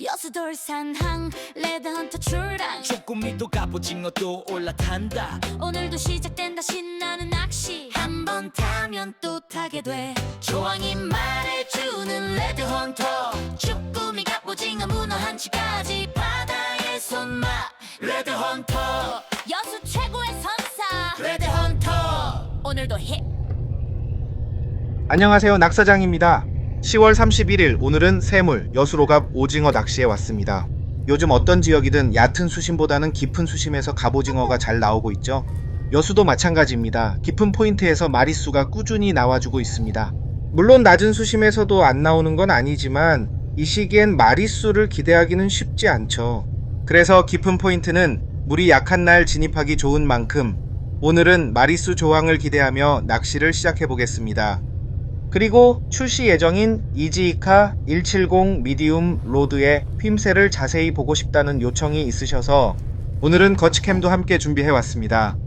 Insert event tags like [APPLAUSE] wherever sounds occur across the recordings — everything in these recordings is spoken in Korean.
여수돌산 항 레드헌터 출항. 쭈꾸미도 갑오징어도 올라탄다. 오늘도 시작된다 신나는 낚시. 한 번 타면 또 타게 돼. 조항이 말해주는 레드헌터. 쭈꾸미 갑오징어 문어 한치까지 바다의 손맛. 레드헌터. 여수 최고의 선사. 레드헌터. 오늘도 힙 안녕하세요 낙사장입니다 10월 31일 오늘은 새물 여수로갑 오징어 낚시에 왔습니다. 요즘 어떤 지역이든 얕은 수심보다는 깊은 수심에서 갑오징어가 잘 나오고 있죠. 여수도 마찬가지입니다. 깊은 포인트에서 마리수가 꾸준히 나와주고 있습니다. 물론 낮은 수심에서도 안 나오는 건 아니지만 이 시기엔 마리수를 기대하기는 쉽지 않죠. 그래서 깊은 포인트는 물이 약한 날 진입하기 좋은 만큼 오늘은 마리수 조항을 기대하며 낚시를 시작해 보겠습니다. 그리고 출시 예정인 이지이카 170 미디움 로드의 휨새를 자세히 보고 싶다는 요청이 있으셔서 오늘은 거치캠도 함께 준비해 왔습니다.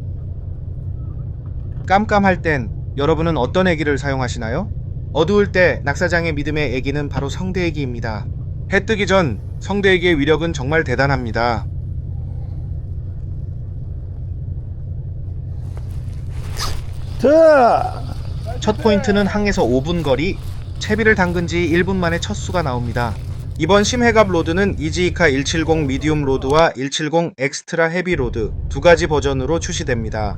깜깜할 땐 여러분은 어떤 애기를 사용하시나요? 어두울 때 낙사장의 믿음의 애기는 바로 성대애기입니다. 해 뜨기 전 성대애기의 위력은 정말 대단합니다. 자, 첫 포인트는 항에서 5분 거리, 채비를 담근 지 1분 만에 첫 수가 나옵니다. 이번 심해갑 로드는 이지이카 170 미디움 로드와 170 엑스트라 헤비 로드 두 가지 버전으로 출시됩니다.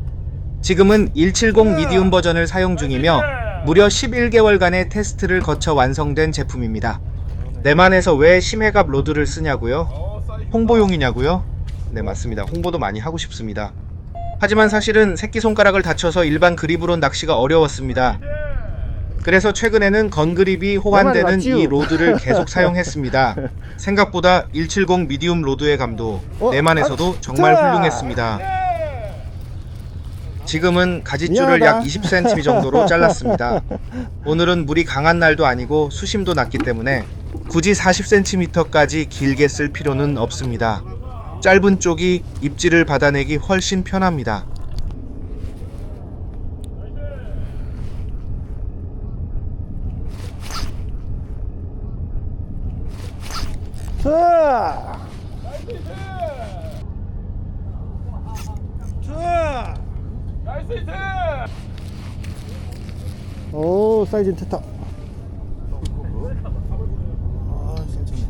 지금은 170 미디움 버전을 사용 중이며 무려 11개월간의 테스트를 거쳐 완성된 제품입니다. 내만에서 왜 심해갑 로드를 쓰냐고요? 홍보용이냐고요? 네 맞습니다. 홍보도 많이 하고 싶습니다. 하지만 사실은 새끼손가락을 다쳐서 일반 그립으론 낚시가 어려웠습니다. 그래서 최근에는 건그립이 호환되는? 이 로드를 계속 [LAUGHS] 사용했습니다. 생각보다 170 미디움 로드의 감도 어? 내만에서도 아, 정말 자. 훌륭했습니다. 지금은 가지줄을 약 미안하다. 20cm 정도로 잘랐습니다. [LAUGHS] 오늘은 물이 강한 날도 아니고 수심도 낮기 때문에 굳이 40cm까지 길게 쓸 필요는 없습니다. 짧은 쪽이 입질을 받아내기 훨씬 편합니다. 자, 자, 오 사이즈 좋다. 아, 괜찮네.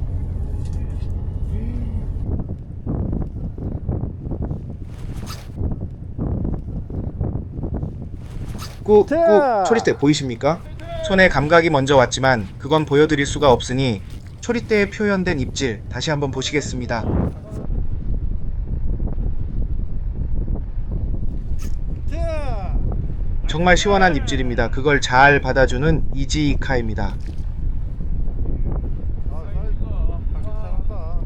꾹꾹 자. 초리대 보이십니까? 손에 감각이 먼저 왔지만 그건 보여드릴 수가 없으니 초리대에 표현된 입질 다시 한번 보시겠습니다. 자, 정말 시원한 입질입니다. 그걸 잘 받아주는 이지이카입니다. 아, 사이즈 괜찮다.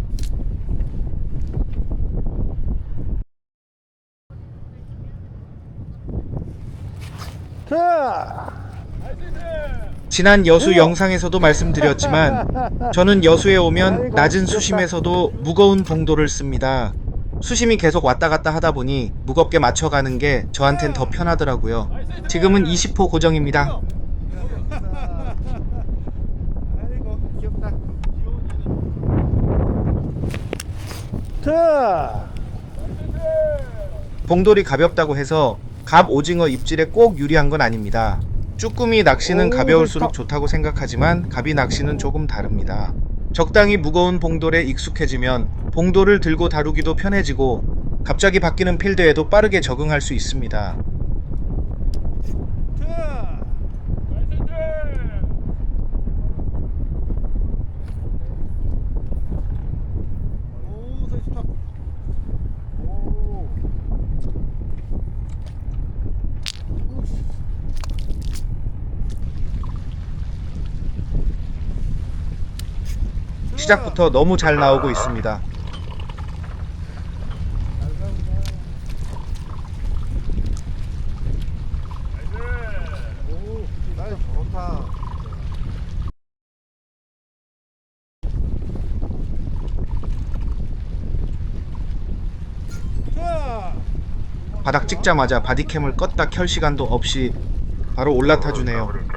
자, 지난 여수 영상에서도 말씀드렸지만 저는 여수에 오면 낮은 수심에서도 무거운 봉도를 씁니다. 수심이 계속 왔다 갔다 하다 보니 무겁게 맞춰가는 게 저한텐 더 편하더라고요. 지금은 20호 고정입니다. 아이고 귀엽다. 자, 봉돌이 가볍다고 해서 갑 오징어 입질에 꼭 유리한 건 아닙니다. 쭈꾸미 낚시는 오, 가벼울수록 좋다. 좋다고 생각하지만 갑이 낚시는 조금 다릅니다. 적당히 무거운 봉돌에 익숙해지면 봉돌을 들고 다루기도 편해지고 갑자기 바뀌는 필드에도 빠르게 적응할 수 있습니다. 자, 오 사이즈 좋다. 오. 시작부터 너무 잘 나오고 있습니다. 바닥 찍자마자 바디캠을 껐다 켤 시간도 없이 바로 올라타 주네요.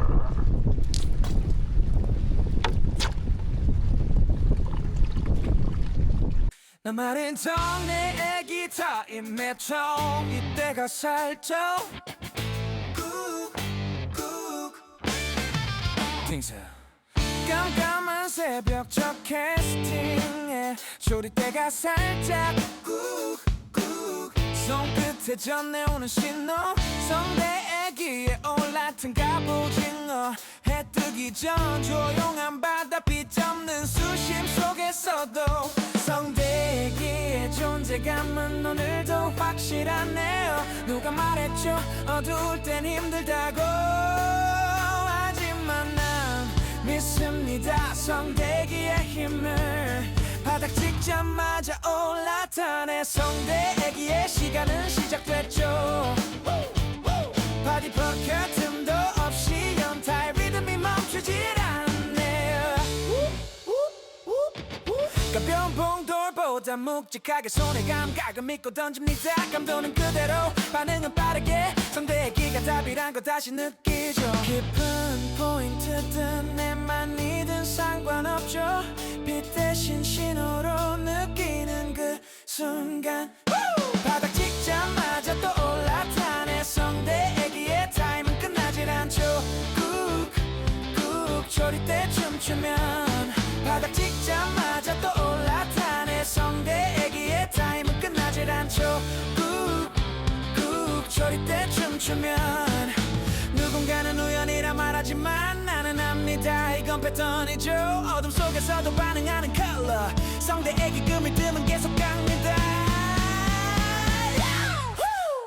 나만은 정내 애기 타임 메트로 이때가 살짝 꾹꾹. 팅스 깜깜한 새벽 저 캐스팅에 조리대가 살짝. 꾹꾹. 손끝에 전해오는 신호. 성대 애기에 올라탄 갑오징어 해 뜨기 전 조용한 바다 빛 없는 수심 속에서도 성대 애기의 존재감은 오늘도 확실하네요. 누가 말했죠? 어두울 땐 힘들다고. 하지만 난 믿습니다. 성대기의 힘을 바닥 찍자마자 올라타네. 성대기의 시간은 시작됐죠. 바디 포켓 틈도 없이 연타의 멈추질 않네요 가벼운 봉돌보다 묵직하게 손의 감각을 믿고 던집니다 감도는 그대로. 반응은 빠르게. 성대기가 답이란 거 다시 느끼죠. 깊은 포인트든 내만이든 상관없죠. 빛대 바닥 찍자마자 또 올라타네 성대기의 타임은 끝나질 않죠. 꾹꾹 조리대 춤추면 누군가는 우연이라 말하지만 나는 압니다. 이건 패턴이죠. 어둠 속에서도 반응하는 컬러. 성대에게 금을 뜨면 계속 갑니다.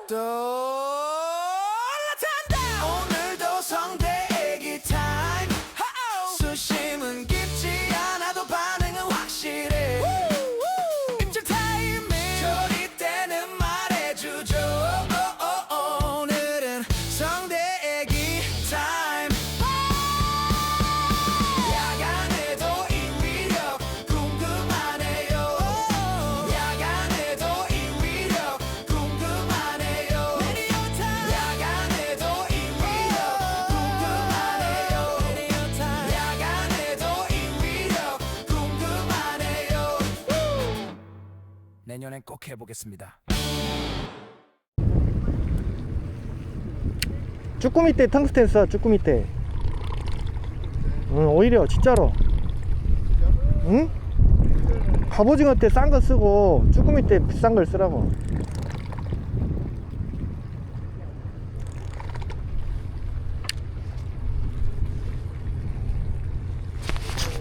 또 내년엔 꼭 해보겠습니다 쭈꾸미 때 텅스텐 써 쭈꾸미 때 응, 오히려 진짜로 응? 갑오징어 때 싼 거 쓰고 쭈꾸미 때 비싼 걸 쓰라고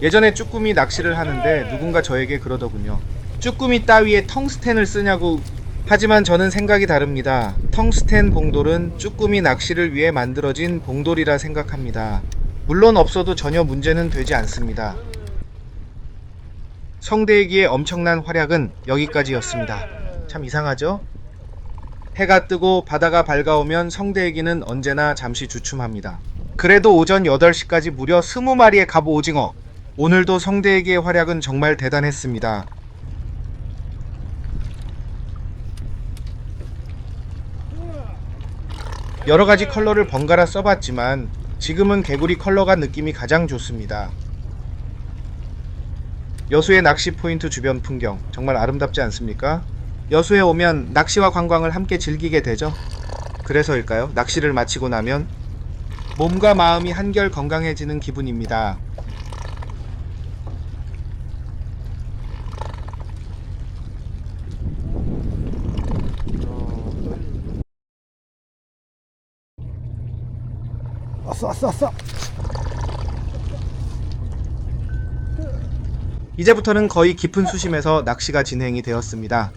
예전에 쭈꾸미 낚시를 하는데 누군가 저에게 그러더군요. 쭈꾸미 따위에 텅스텐을 쓰냐고. 하지만 저는 생각이 다릅니다. 텅스텐 봉돌은 쭈꾸미 낚시를 위해 만들어진 봉돌이라 생각합니다. 물론 없어도 전혀 문제는 되지 않습니다. 성대기의 엄청난 활약은 여기까지였습니다. 참 이상하죠? 해가 뜨고 바다가 밝아오면 성대기는 언제나 잠시 주춤합니다. 그래도 오전 8시까지 무려 20마리의 갑오징어. 오늘도 성대에게의 활약은 정말 대단했습니다. 여러 가지 컬러를 번갈아 써봤지만 지금은 개구리 컬러가 느낌이 가장 좋습니다. 여수의 낚시 포인트 주변 풍경 정말 아름답지 않습니까? 여수에 오면 낚시와 관광을 함께 즐기게 되죠. 그래서일까요? 낚시를 마치고 나면 몸과 마음이 한결 건강해지는 기분입니다. 왔어 왔어 왔어. 이제부터는 거의 깊은 수심에서 낚시가 진행이 되었습니다.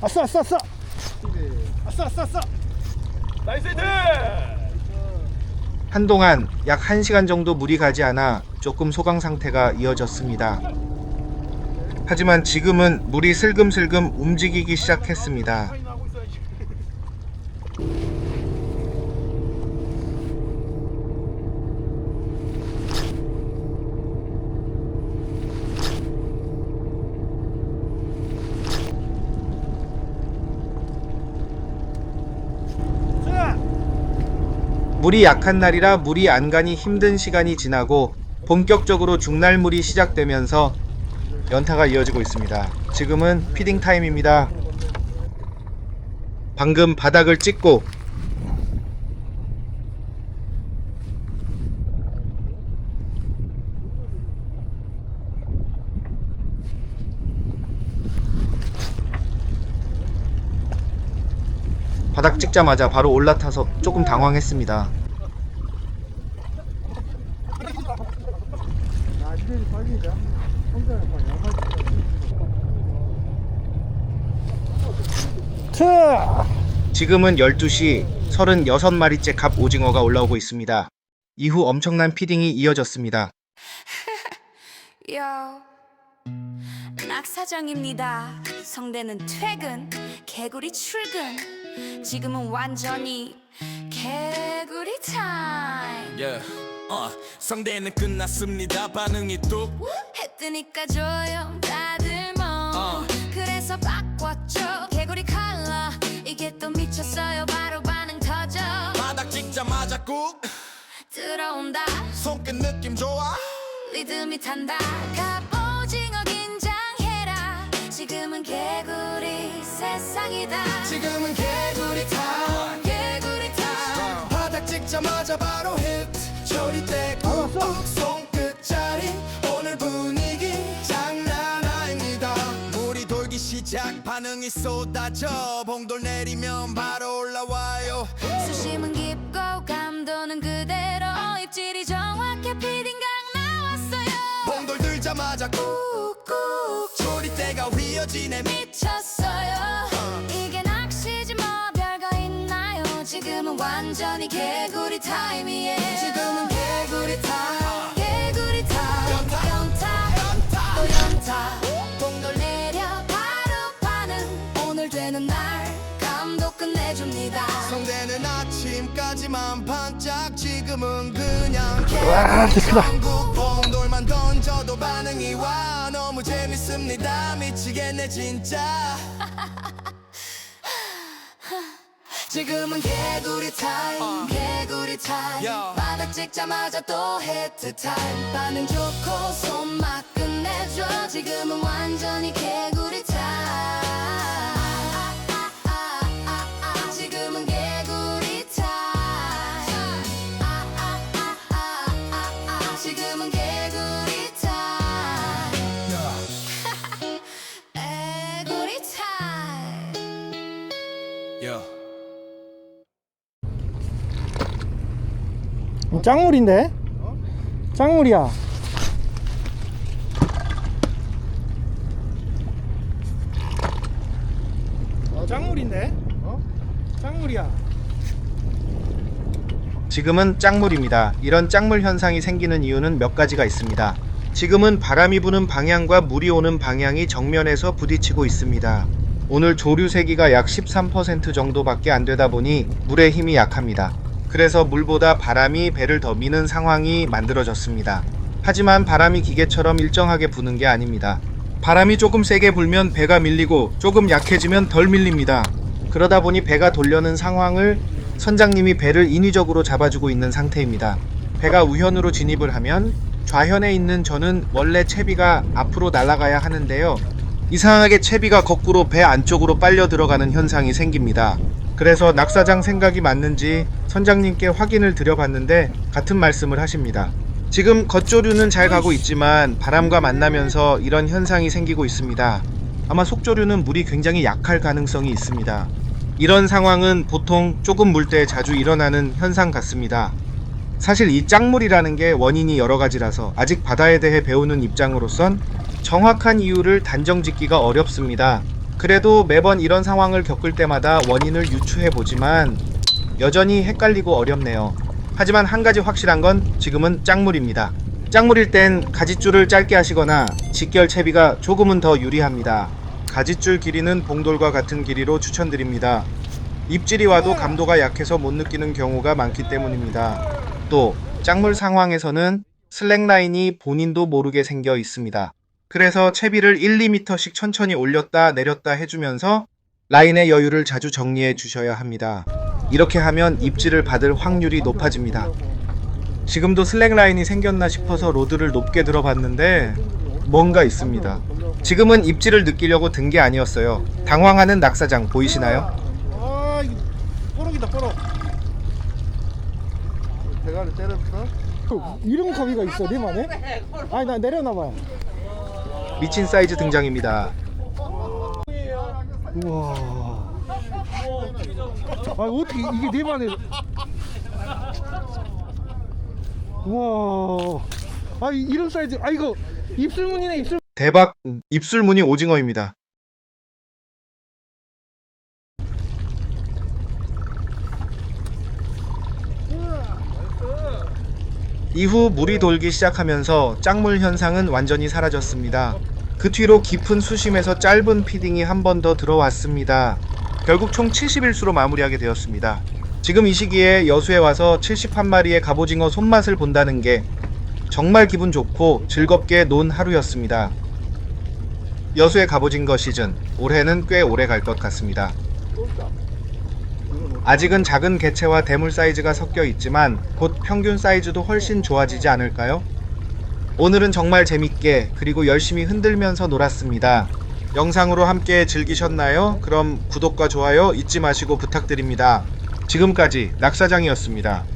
왔어 왔어 왔어. 왔어 왔어 왔어. 한동안 약 1시간 정도 물이 가지 않아 조금 소강 상태가 이어졌습니다. 하지만 지금은 물이 슬금슬금 움직이기 시작했습니다. 물이 약한 날이라 물이 안 가니 힘든 시간이 지나고 본격적으로 중날물이 시작되면서 연타가 이어지고 있습니다. 지금은 피딩 타임입니다. 방금 바닥을 찍고 바닥 찍자마자 바로 올라타서 조금 당황했습니다. 트! 지금은 12시 36마리째 갑 오징어가 올라오고 있습니다. 이후 엄청난 피딩이 이어졌습니다. [LAUGHS] 요 낙사장입니다 성대는 퇴근 개구리 출근 지금은 완전히 개구리 타임 예. 어, 성대는 끝났습니다. 반응이 뚝. 해 뜨니까 조용 또 미쳤어요 바로 반응 터져 바닥 찍자마자 꾹. 들어온다 손끝 느낌 좋아. 리듬이 탄다 갑오징어 긴장해라 지금은 개구리 세상이다 지금은 개구리 타임. 개구리 타임 바닥 찍자마자 바로 히트. 조리대 꾹꾹 손 시작. 반응이 쏟아져. 봉돌 내리면 바로 올라와요. 수심은 깊고 감도는 그대로. 입질이 정확해 피딩각 나왔어요. 봉돌 들자마자 꾹꾹 조리대가 휘어지네. 미쳤어요. 이게 낚시지 뭐 별거 있나요? 지금은 완전히 개구리 타임이에요. 지금은 개구리 타임 아침까지만 반짝 지금은 그냥 와, 크다. 한국 봉돌만 던져도 반응이 와. 너무 재밌습니다. 미치겠네 진짜. [LAUGHS] 지금은 개구리 타임 개구리 타임. 야. 바닥 찍자마자 또 히트 타임 반응 좋고 손맛 끝내줘. 지금은 완전히 개구리 짱물인데? 짱물이야. 어, 짱물인데? 어? 짱물이야. 지금은 짱물입니다. 이런 짱물 현상이 생기는 이유는 몇 가지가 있습니다. 지금은 바람이 부는 방향과 물이 오는 방향이 정면에서 부딪히고 있습니다. 오늘 조류 세기가 약 13% 정도밖에 안 되다 보니 물의 힘이 약합니다. 그래서 물보다 바람이 배를 더 미는 상황이 만들어졌습니다. 하지만 바람이 기계처럼 일정하게 부는 게 아닙니다. 바람이 조금 세게 불면 배가 밀리고 조금 약해지면 덜 밀립니다. 그러다 보니 배가 돌려는 상황을 선장님이 배를 인위적으로 잡아주고 있는 상태입니다. 배가 우현으로 진입을 하면 좌현에 있는 저는 원래 채비가 앞으로 날아가야 하는데요. 이상하게 채비가 거꾸로 배 안쪽으로 빨려 들어가는 현상이 생깁니다. 그래서 낙사장 생각이 맞는지 선장님께 확인을 드려봤는데 같은 말씀을 하십니다. 지금 겉조류는 잘 가고 있지만 바람과 만나면서 이런 현상이 생기고 있습니다. 아마 속조류는 물이 굉장히 약할 가능성이 있습니다. 이런 상황은 보통 조금 물 때 자주 일어나는 현상 같습니다. 사실 이 짱물이라는 게 원인이 여러 가지라서 아직 바다에 대해 배우는 입장으로선 정확한 이유를 단정 짓기가 어렵습니다. 그래도 매번 이런 상황을 겪을 때마다 원인을 유추해 보지만 여전히 헷갈리고 어렵네요. 하지만 한 가지 확실한 건 지금은 짱물입니다. 짱물일 땐 가지줄을 짧게 하시거나 직결 채비가 조금은 더 유리합니다. 가지줄 길이는 봉돌과 같은 길이로 추천드립니다. 입질이 와도 감도가 약해서 못 느끼는 경우가 많기 때문입니다. 또 짱물 상황에서는 슬랙라인이 본인도 모르게 생겨 있습니다. 그래서 채비를 1, 2m씩 천천히 올렸다 내렸다 해주면서 라인의 여유를 자주 정리해 주셔야 합니다. 이렇게 하면 입질을 받을 확률이 높아집니다. 지금도 슬랙 라인이 생겼나 싶어서 로드를 높게 들어봤는데 뭔가 있습니다. 지금은 입질을 느끼려고 든 게 아니었어요. 당황하는 낙사장 보이시나요? 아 이거 뽀록이다 뽀록 대가리 때렸어? 이런 가비가 있어 내 만에? 아니 나 내려놔봐요 미친 사이즈 등장입니다. 우와. 아 어떻게 이게 내 만에. 우와. 아 이- 이런 사이즈. 아 이거 입술무늬네 입술. 대박. 입술무늬 오징어입니다. 이후 물이 돌기 시작하면서 짝물 현상은 완전히 사라졌습니다. 그 뒤로 깊은 수심에서 짧은 피딩이 한 번 더 들어왔습니다. 결국 총 70일수로 마무리하게 되었습니다. 지금 이 시기에 여수에 와서 71마리의 갑오징어 손맛을 본다는 게 정말 기분 좋고 즐겁게 논 하루였습니다. 여수의 갑오징 거 시즌 올해는 꽤 오래 갈 것 같습니다. 아직은 작은 개체와 대물 사이즈가 섞여 있지만 곧 평균 사이즈도 훨씬 좋아지지 않을까요? 오늘은 정말 재밌게 그리고 열심히 흔들면서 놀았습니다. 영상으로 함께 즐기셨나요? 그럼 구독과 좋아요 잊지 마시고 부탁드립니다. 지금까지 낙사장이었습니다.